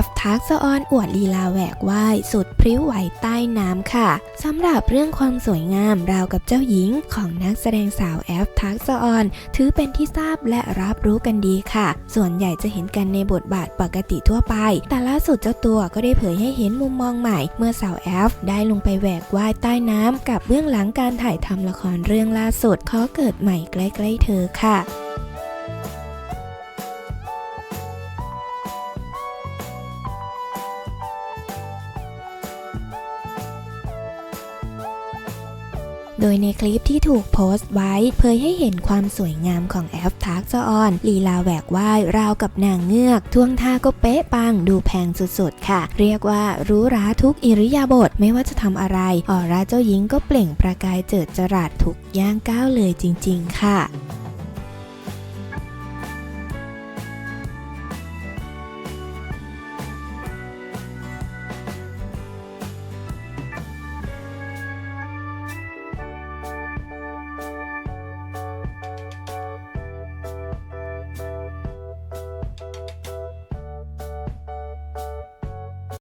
ฟ ทักษออนอวดลีลาแหวกว่ายสุดพริ้วไหวใต้น้ำค่ะสำหรับเรื่องความสวยงามราวกับเจ้าหญิงของนักแสดงสาวแอฟ ทักษออน ถือเป็นที่ทราบและรับรู้กันดีค่ะ ส่วนใหญ่จะเห็นกันในบทบาทปกติทั่วไป แต่ล่าสุดเจ้าตัวก็ได้เผยให้เห็นมุมมองใหม่ เมื่อสาวแอฟ ได้ลงไปแหวกว่ายใต้น้ำกับเบื้องหลังการถ่ายทำละครเรื่องล่าสุดขอเกิดใหม่ใกล้ๆเธอค่ะ โดยในคลิปที่ถูกโพสต์ไว้ เผยให้เห็นความสวยงามของแอฟทักซออนลีลาแหวกว่ายราวกับนางเงือก ท่วงท่าก็เป๊ะปังดูแพงสุดๆ ค่ะ เรียกว่ารู้ราทุกอิริยาบถไม่ว่าจะทำอะไรออร่าเจ้าหญิงก็เปล่งประกายเจิดจรัสทุกย่างก้าวเลยจริง ๆ ค่ะ